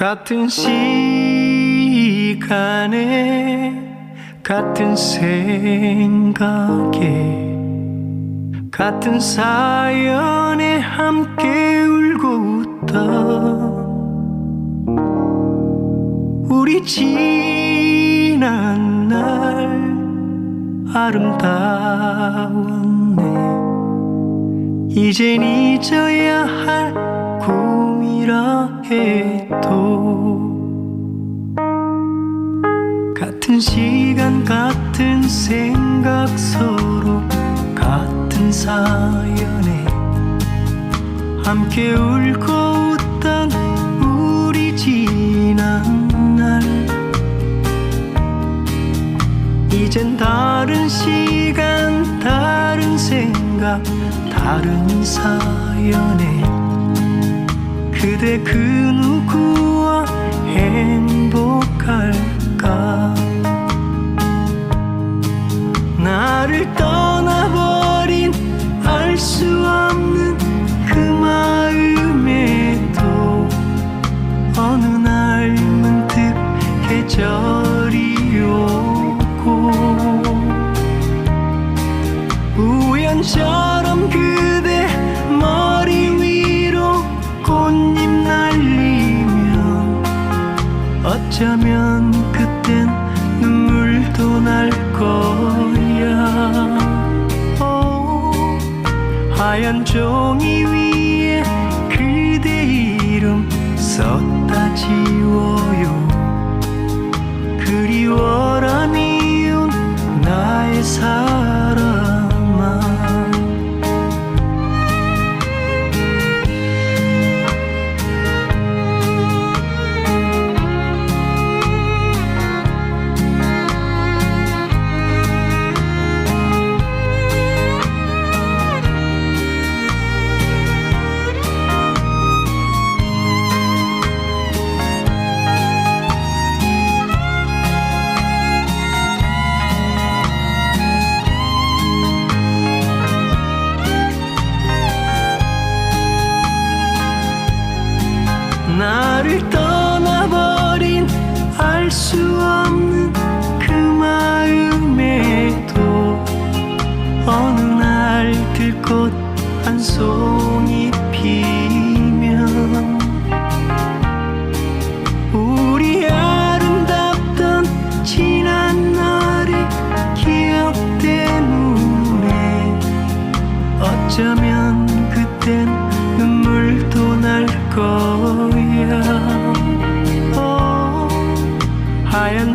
같은 시간에 같은 생각에 같은 사연에 함께 울고 웃던 우리 지난 날 아름다웠네. 이젠 잊어야 할 꿈이라 해도 같은 시간 같은 생각 서로 같은 사연에 함께 울고 웃던 우리 지난 날. 이젠 다른 시간 다른 생각 다른 사연에 그대 그 누구와 행복할까? 나를 떠나버린 알 수 없는 그 마음에도 어느 날 문득 계절이 오고 우연처 꽃잎 날리면 어쩌면 그땐 눈물도 날 거야. 오, 하얀 종이 위에 그대 이름 썼다 지워요. 그리워라 미운 나의 사 나를 떠나버린 알 수 없는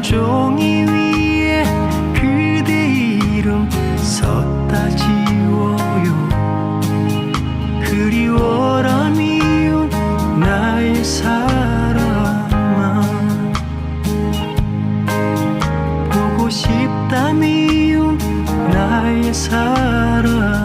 종이 위에 그대 이름 썼다 지워요. 그리워라 미운 나의 사람아. 보고 싶다 미운 나의 사람아